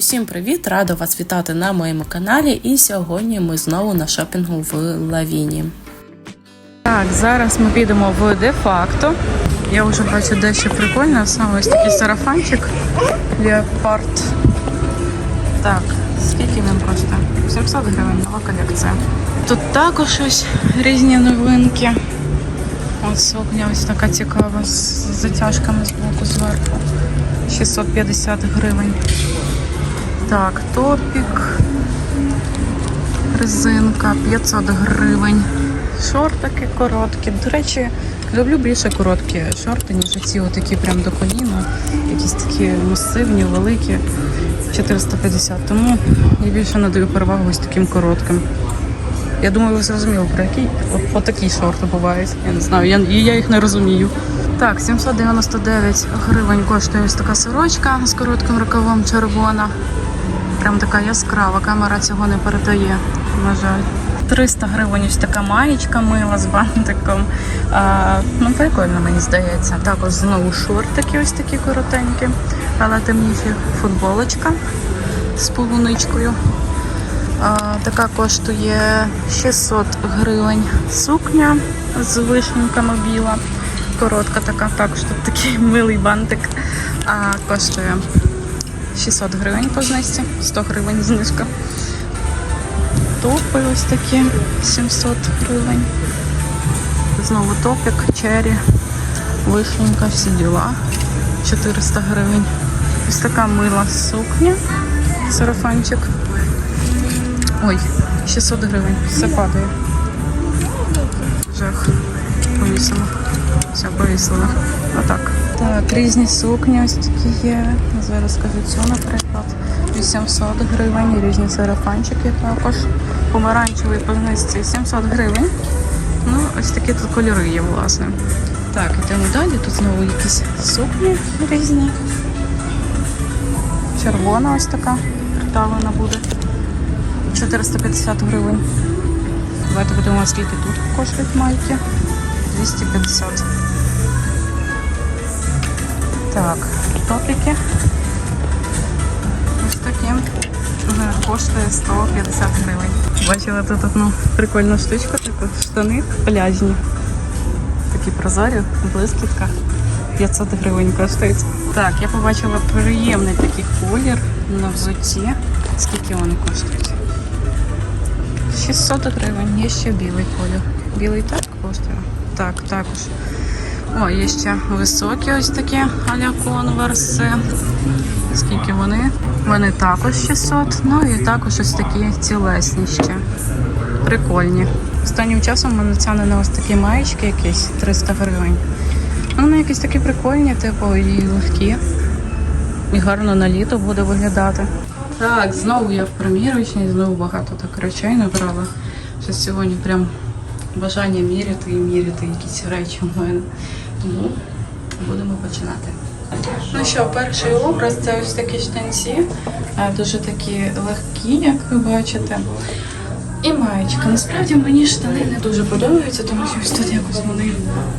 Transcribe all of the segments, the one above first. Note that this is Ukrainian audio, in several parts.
Усім привіт! Рада вас вітати на моєму каналі. І сьогодні ми знову на шопінгу в Лавіні. Так, зараз ми підемо в де-факто. Я вже бачу дещо прикольне. Саме ось такий сарафанчик Леопард. Так, скільки він коштує? 700 гривень, нова колекція. Тут також ось різні новинки. Ось сукня ось така цікава з затяжками з боку зверху. 650 гривень. Так, топік. Резинка 500 гривень. Шортики короткі. До речі, люблю більше короткі шорти, ніж ці отакі прям до коліна. Якісь такі масивні, великі. 450. Тому я більше надаю перевагу ось таким коротким. Я думаю, ви зрозуміли, про які от, отакі шорти бувають. Я не знаю, я, я їх не розумію. Так, 799 гривень коштує ось така сорочка з коротким рукавом червона. Прям така яскрава, камера цього не передає, на жаль. 300 гривень ось така маєчка мила з бантиком. А, ну, прикольно, мені здається. Також знову шортики ось такі коротенькі, але темніші футболочка з полуничкою. А, така коштує 600 гривень сукня з вишеньками біла. Коротка така, також тут такий милий бантик. А, коштує 600 гривень по знижці, 100 гривень знижка. Топи ось такі 700 гривень. Знову топик, чері, вишенька, всі діла. 400 гривень. Ось така мила сукня, сарафанчик. Ой, 600 гривень. Все падає. Жах. Повісила. Все, повісила. Отак. Так, різні сукні ось такі є. Зараз скажу цю, наприклад. 800 гривень, різні сарафанчики також. Помаранчевий по знижці 700 гривень. Ну, ось такі тут кольори є, власне. Так, йдемо далі. Тут знову якісь сукні різні. Червона ось така приталена буде. 450 гривень. Давайте подивимося, скільки тут коштують майки. 250. Так, топіки. Ось такі. Коштує 150 гривень. Бачила тут одну прикольну штучку, таку штани пляжні. Такі прозорі, блискітка. 500 гривень коштують. Так, я побачила приємний такий колір на взутті. Скільки вони коштують? 600 гривень. Є ще білий колір. Білий так коштує? Так, також. О, є ще високі ось такі а-ля конверси. Скільки вони? Вони також 600. Ну і також ось такі цілесні ще. Прикольні. Останнім часом мене тягне ось такі маєчки якісь 300 гривень. Ну, Вони якісь такі прикольні, типу, і легкі. І гарно на літо буде виглядати. Так, знову я в примірочній, знову багато так речей набрала. Що сьогодні прям бажання міряти і міряти якісь речі у мене. Тому будемо починати. Ну що, перший образ це ось такі штанці, е, дуже такі легкі, як ви бачите. І маєчка. Насправді мені штани не дуже подобаються, тому що ось тут якось вони,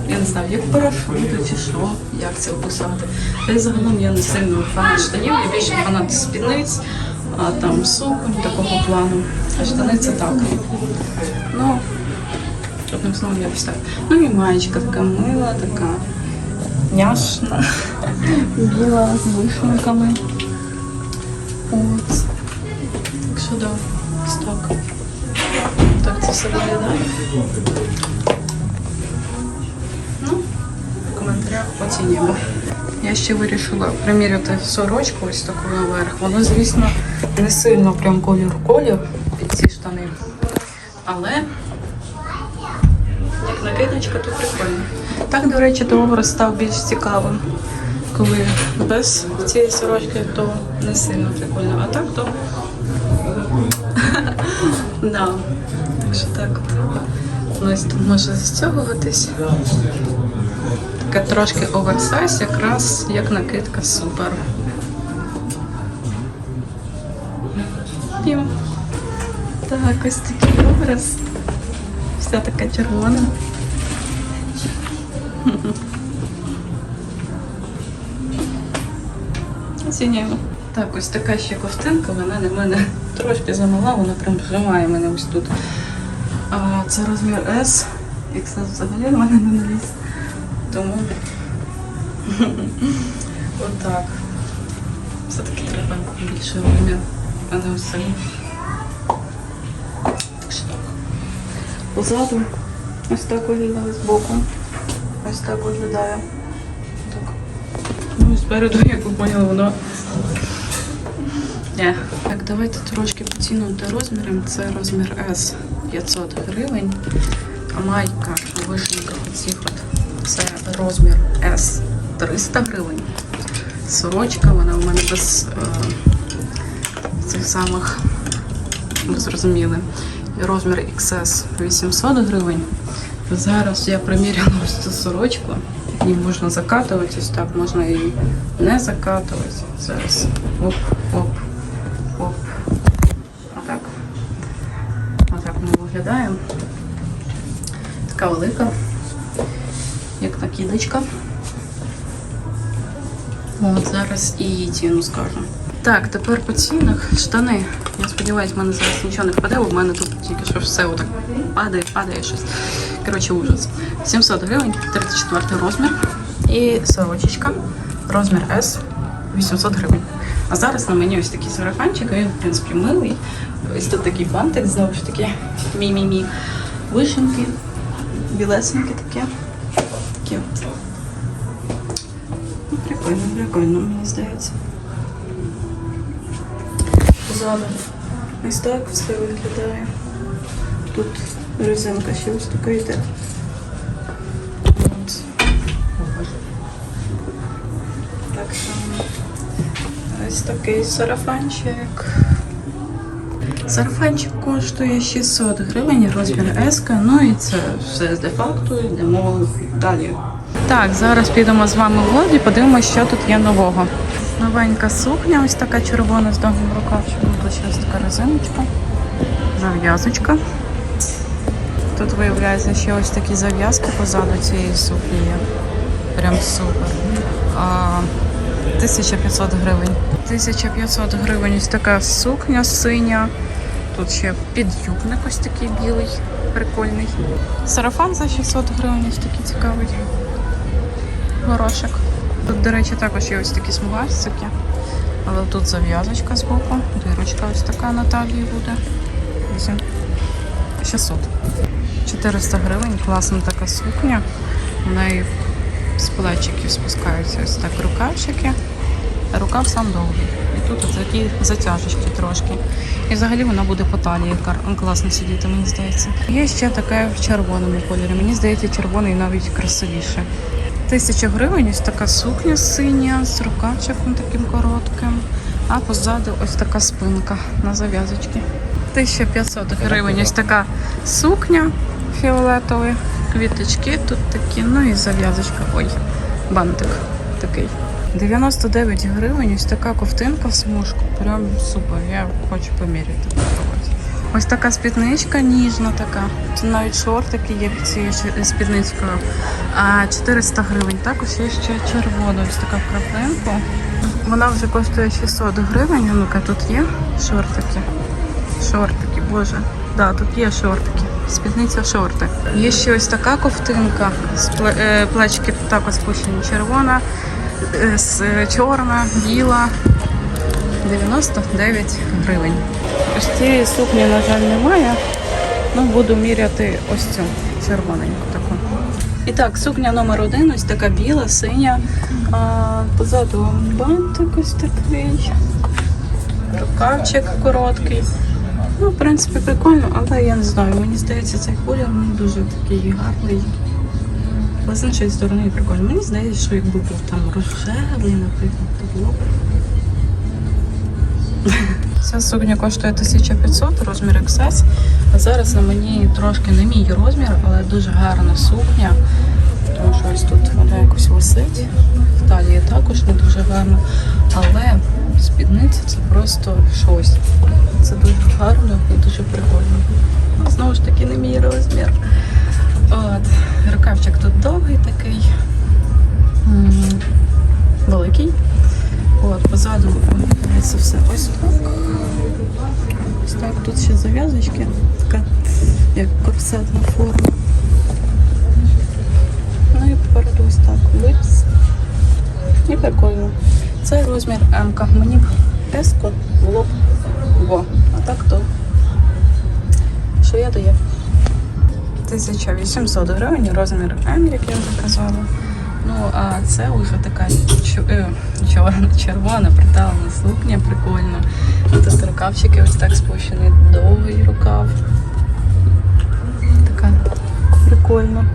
я не знаю, як парашути чи що, як це описати. Та загалом я не сильно фанат штанів, я більше фанат спідниць, а там суконь такого плану. А штани це так. Ну, одним словом, якось так. Ну і маєчка така мила, така няшна, біла з вишенками. От. Так що да, ось так. Так це все виглядає. Ну, в коментарях оцінюємо. Я ще вирішила приміряти сорочку ось таку наверх. Воно, звісно, не сильно прям колір-колір під ці штани. Але як то прикольно. Так, до речі, образ став більш цікавим. Коли без цієї сорочки, то не сильно прикольно. А так то. да. Так що так от. Ну, ось тут може застягуватись. Така трошки оверсайз, якраз як накидка супер. Так, ось такий образ. Вся така червона. Оцінюємо. Так, ось така ще ковтинка, вона на мене трошки замала, вона прям зжимає мене ось тут. А, це розмір S. XS взагалі в мене не наліз. Тому отак. Все-таки треба більше розмір, а не ось. Так що так. Позаду ось так виглядає збоку. Ось так виглядає. Так. Ну і спереду, як ви поняли, воно. Ні. Так, давайте трошки поцінувати розміром. Це розмір S 500 гривень. А майка у вишеньках оцих от це розмір S 300 гривень. Сорочка, вона у мене без е, цих самих, ви зрозуміли. І розмір XS 800 гривень. Зараз я приміряла ось цю сорочку. Її можна закатувати, ось так можна і не закатувати. Зараз оп, оп, оп. Отак. Отак ми виглядаємо. Така велика, як накидочка. От зараз і її ціну скажу. Так, тепер по цінах. Штани. Я сподіваюся, в мене зараз нічого не впаде, бо в мене тут тільки що все отак падає, падає щось. Коротше, ужас. 700 гривень, 34 розмір. І сорочечка, розмір S, 800 гривень. А зараз на мені ось такий сарафанчик, він, в принципі, милий. Ось тут такий бантик, знову ж таки, мі-мі-мі. Вишенки, білесенькі такі. Такі от. Ну, Прикольно, прикольно, мені здається. Позаду. Ось так все виглядає. Тут резинка ще ось така йде. Так само. Ось такий сарафанчик. Сарафанчик коштує 600 гривень, розмір S, ну і це все з дефакту, йдемо далі. Так, зараз підемо з вами в лоді, подивимося, що тут є нового. Новенька сукня, ось така червона з довгим рукавчиком. Тут така резиночка, зав'язочка тут виявляється ще ось такі зав'язки позаду цієї сукні. є. Прям супер. А, 1500 гривень. 1500 гривень ось така сукня синя. Тут ще підюбник ось такий білий, прикольний. Сарафан за 600 гривень, ось такий цікавий. Горошок. Тут, до речі, також є ось такі смугарсики. Але тут зав'язочка з боку, дирочка ось така Наталії буде. 800. 400 гривень, класна така сукня. У неї з плечиків спускаються ось так рукавчики. Рукав сам довгий. І тут такі затяжечки трошки. І взагалі вона буде по талії класно сидіти, мені здається. Є ще таке в червоному кольорі. Мені здається, червоний навіть красивіше. Тисяча гривень ось така сукня синя з рукавчиком таким коротким. А позаду ось така спинка на зав'язочці. 1500 гривень ось така сукня фіолетові, квіточки тут такі, ну і зав'язочка. Ой, бантик такий. 99 гривень, ось така ковтинка в смужку. Прям супер. Я хочу поміряти. попробувати. Ось така спідничка ніжна така. Тут навіть шортики є під цією ще- спідницькою. А 400 гривень. Також є ще червона, ось така в краплинку. Вона вже коштує 600 гривень. Ну-ка, тут є шортики. Шортики, боже. Да, тут є шортики. Спідниця шорти. Є ще ось така ковтинка. е, Плечки також спущені червона, е, е, чорна, біла. 99 гривень. Ось цієї сукні, на жаль, немає. Ну, буду міряти ось цю червоненьку таку. І так, сукня номер один, ось така біла, синя. А, позаду бантик ось такий. Рукавчик короткий. Ну, в принципі, прикольно, але я не знаю. Мені здається, цей колір не дуже такий гарний. Але з іншої сторони прикольно. Мені здається, що якби був там рожевий, наприклад, то було б. Ця сукня коштує 1500, розмір XS. А зараз на мені трошки не мій розмір, але дуже гарна сукня. Тому що ось тут вона якось висить. В талії також не дуже гарно. Але спідниця це просто щось. Це дуже гарно і дуже прикольно. Ну, Знову ж таки, не мій розмір. От. Рукавчик тут довгий такий. Великий. От, позаду виглядає це все ось так. Ось так, тут ще зав'язочки, така як корсетна форма. І ось так виріс. І прикольно. Це розмір М. Мені б S було б во. А так то. Що я даю? 1800 гривень, розмір М, як я вже казала. Ну, а це вже така е, червона приталена сукня, прикольно. Тут рукавчики ось так спущені, довгий рукав. Така прикольно.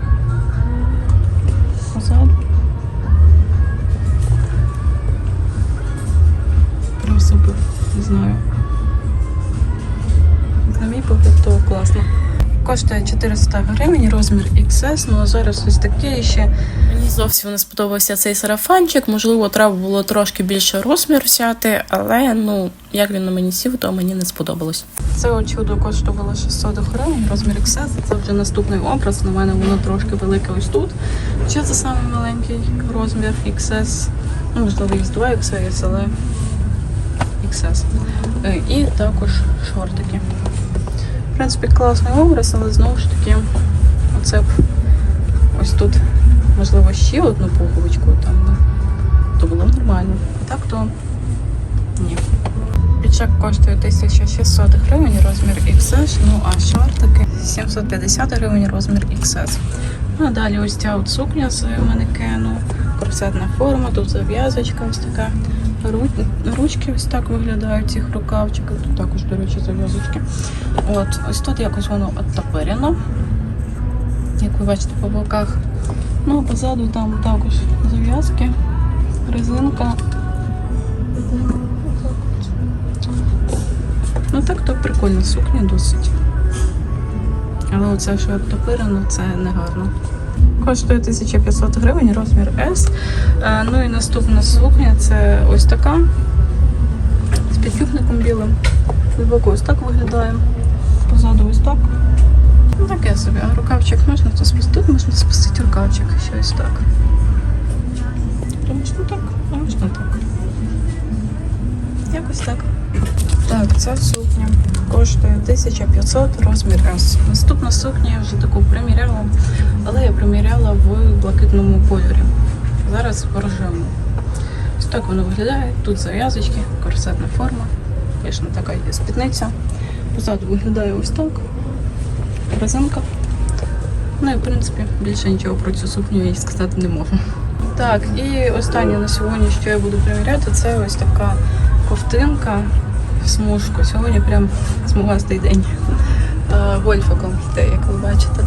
Коштує 400 гривень, розмір XS, ну а зараз ось таке ще. Мені зовсім не сподобався цей сарафанчик. Можливо, треба було трошки більше розмір взяти, але ну як він на мені сів, то мені не сподобалось. Це чудо коштувало 600 гривень, розмір XS. Це вже наступний образ. На мене воно трошки велике ось тут. Чи це саме маленький розмір XS? Ну, можливо, є 2 XS, але XS. Е, І також шортики. В принципі, класний образ, але знову ж таки, оце б ось тут, можливо, ще одну пуговичку там, да, то було б нормально. А так то ні. Піджак коштує 1600 гривень, розмір XS, ну а шортики 750 гривень, розмір XS. А далі ось ця от сукня з манекену, корсетна форма, тут зав'язочка ось така. Ру- Ручки ось так виглядають цих рукавчиків. Тут також, до речі, зав'язочки. От, ось тут якось воно оттопирено, як ви бачите по боках. Ну, а позаду там також зав'язки, резинка. Ну так то прикольна сукня досить. Але оце, що обтопирено, це не гарно. Коштує 1500 гривень, розмір S. Е, Ну і наступна сукня це ось така з підюбником білим. Глибоко ось так виглядає. Позаду ось так. Ну таке собі. А рукавчик можна то спустити, можна спустити рукавчик. Ще так. То можна так, а можна так. Якось так. Так, ця сукня коштує 1500 розмір S. Наступна сукня я вже таку приміряла, але я приміряла в блакитному кольорі. Зараз в. Ось так воно виглядає. Тут зав'язочки, корсетна форма. Звісно, така є спідниця. Позаду виглядає ось так. Резинка. Ну і в принципі більше нічого про цю сукню я сказати не можу. Так, і останнє на сьогодні, що я буду приміряти, це ось така ковтинка смужку. Сьогодні прям смугастий день. Е, Гольфиком йде, як ви бачите.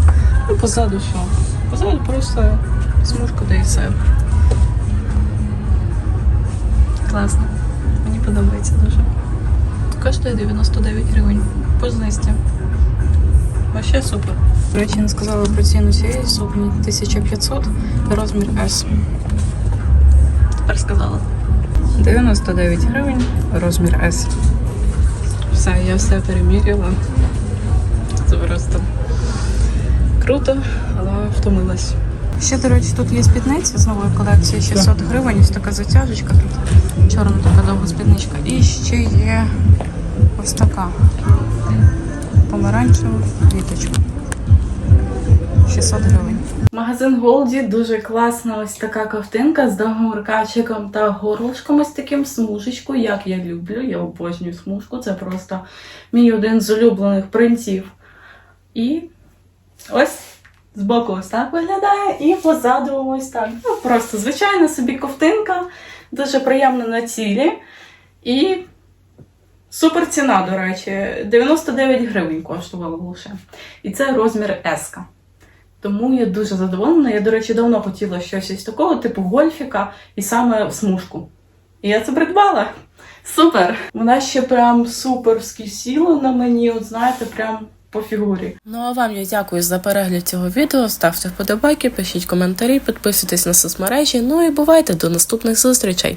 Ну, позаду що? Позаду просто смужка да і все. Класно. Мені подобається дуже. Коштує 99 гривень. По знижці. Вообще супер. До речі, не сказала про ціну цієї сукні 1500 розмір S. Тепер сказала. 99 гривень, розмір S. Все, я все переміряла. Це просто круто, але втомилась. Ще, до речі, тут є спідниця з нової колекції 600 гривень. Ось така затяжечка тут. Чорна така довга спідничка. І ще є ось така помаранчева квіточка. 600 гривень. Магазин Голді дуже класна ось така ковтинка з довгим рукавчиком та горлышком ось таким смужечку, як я люблю. Я обожнюю смужку. Це просто мій один з улюблених принтів. І ось збоку ось так виглядає, і позаду ось так. Ну, просто звичайна собі ковтинка, дуже приємна на тілі. І супер ціна, до речі, 99 гривень коштувала лише. І це розмір S. Тому я дуже задоволена. Я, до речі, давно хотіла щось із такого, типу гольфіка, і саме в смужку. І я це придбала. Супер! Вона ще прям супер сіла на мені, от знаєте, прям по фігурі. Ну а вам я дякую за перегляд цього відео. Ставте вподобайки, пишіть коментарі, підписуйтесь на соцмережі. Ну і бувайте до наступних зустрічей.